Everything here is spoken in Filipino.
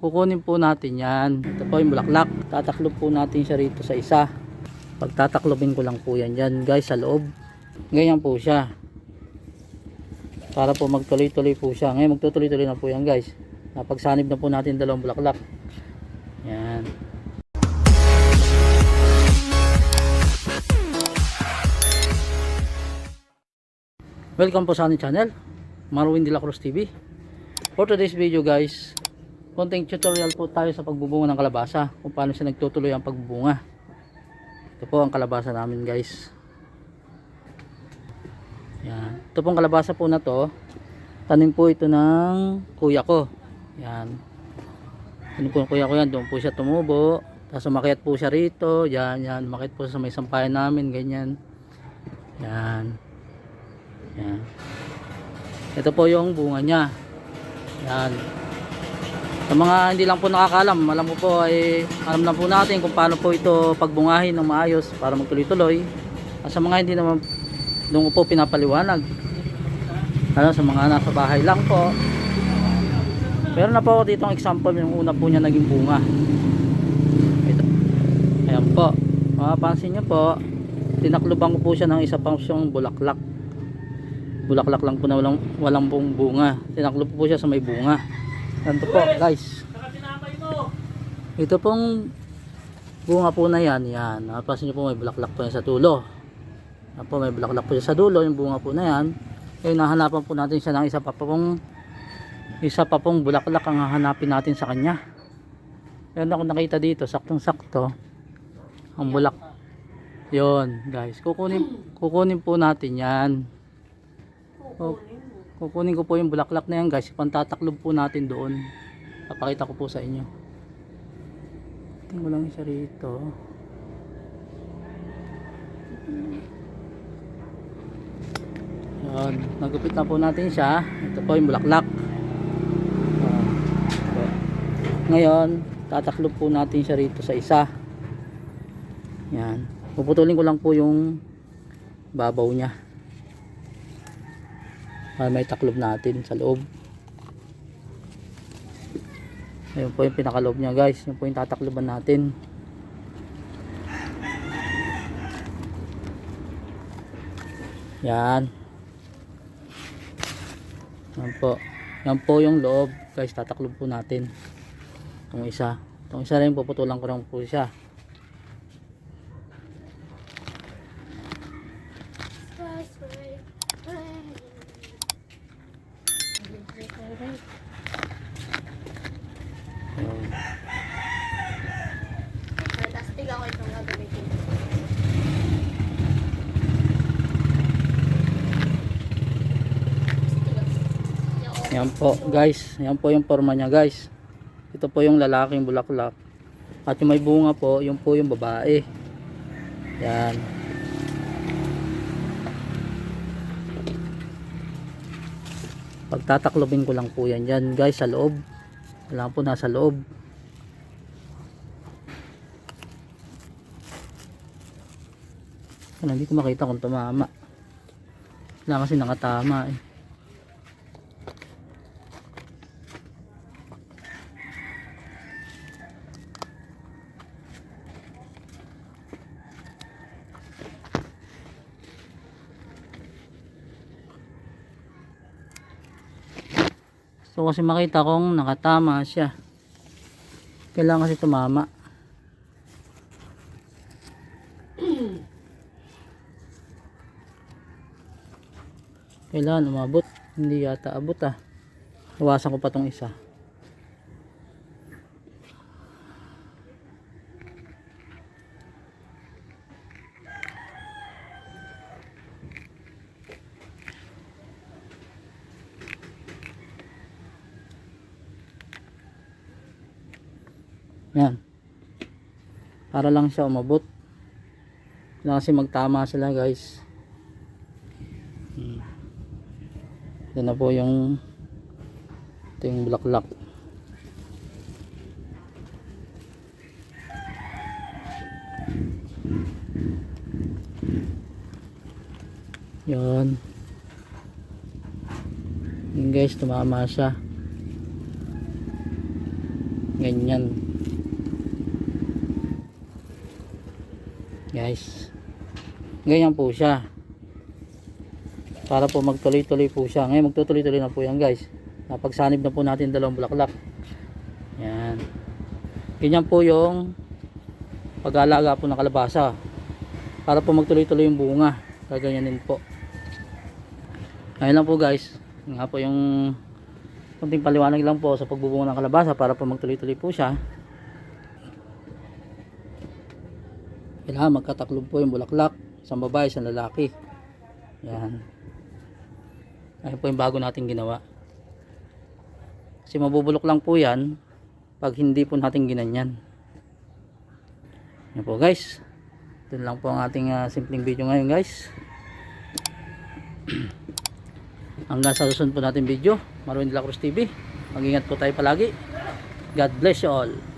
kukunin po natin yan. Ito po yung bulaklak. Tataklob po natin siya rito sa isa. Pagtataklobin ko lang po yan dyan guys sa loob. Ganyan po siya. Para po magtuloy-tuloy po siya. Ngayon magtutuloy-tuloy na po yan guys. Napagsanib na po natin dalawang bulaklak. Yan. Welcome po sa ating channel, Marwin de la Cruz TV. For today's video guys, konting tutorial po tayo sa pagbubunga ng kalabasa, kung paano siya nagtutuloy ang pagbubunga. Ito po ang kalabasa namin guys. Yan. Ito pong kalabasa po na to, tanim po ito ng kuya ko. Yan. Tanim po ng kuya ko yan, doon po siya tumubo. Tapos umakyat po siya rito, yan, yan. Umakyat po sa may sampayan namin, ganyan. Yan. Yan. Ito po yung bunga niya. Yan. Sa mga hindi lang po nakakalam, alam mo po ay alam na po natin kung paano po ito pagbungahin ng maayos para magtuloy-tuloy. At sa mga hindi naman doon po pinapaliwanag. Ano sa mga nasa bahay lang po. Pero na po ako dito ang example yung una po niya naging bunga. Ito. Ayan po. Mapapansin niyo po, tinakluban ko po siya ng isa pang siyang bulaklak bulaklak lang po na walang, walang pong bunga tinaklo po siya sa may bunga ganito po guys. Ito pong bunga po na yan yan. Napansin nyo po may bulaklak po yan sa dulo. Yan po may bulaklak po siya sa dulo yung bunga po na yan. Eh nahanapan po natin siya ng isa pa pong isa pa pong bulaklak ang hahanapin natin sa kanya. Yan ako nakita dito saktong sakto ang bulak. Yon guys. Kukunin kukunin po natin yan O, kukunin ko po yung bulaklak na yan guys. Pantataklob po natin doon. Papakita ko po sa inyo. Tingnan ko lang siya rito. Yan. Nagupit na po natin siya. Ito po yung bulaklak. Ngayon, tataklob po natin siya rito sa isa. Yan. Puputulin ko lang po yung babaw niya para may taklob natin sa loob. Ayun po yung pinakaloob niya guys. Yun po yung tatakloban natin. Yan. Yan po. Yan po yung loob. Guys tataklob po natin. Itong isa. Itong isa rin puputulan ko lang po siya. Ayun. Tapos tignan ko itong gagamitin. Yan po guys, yan po yung forma niya guys. Ito po yung lalaking bulaklak. At yung may bunga po, yung po yung babae. Yan. Pagtataklobin ko lang po yan dyan guys sa loob. Wala po nasa loob. Wala, hindi ko makita kung tumama. Wala kasi nakatama eh. Gusto kasi makita kung nakatama siya. Kailangan kasi tumama. Kailangan umabot. Hindi yata abot ah. Iwasan ko pa tong isa. Yan. Para lang siya umabot. Kailangan kasi magtama sila guys. Hmm. Ito na po yung ito yung bulaklak. Yan. Yan guys, tumama siya. ganyan guys. Ganyan po siya. Para po magtuloy-tuloy po siya. Ngayon magtutuloy-tuloy na po yan guys. Napagsanib na po natin dalawang bulaklak. Yan. Ganyan po yung pag-aalaga po ng kalabasa. Para po magtuloy-tuloy yung bunga. Gaganyanin po. Ayun lang po guys. Nga po yung kunting paliwanag lang po sa pagbubunga ng kalabasa para po magtuloy-tuloy po siya kailangan magkataklob po yung bulaklak isang babae, isang lalaki. Yan. Ayun po yung bago natin ginawa. Kasi mabubulok lang po yan pag hindi po natin ginanyan. Yan po guys. Dun lang po ang ating ah, simpleng video ngayon guys. Hanggang sa susunod po natin video Marwin de la Cruz TV mag ingat po tayo palagi. God bless you all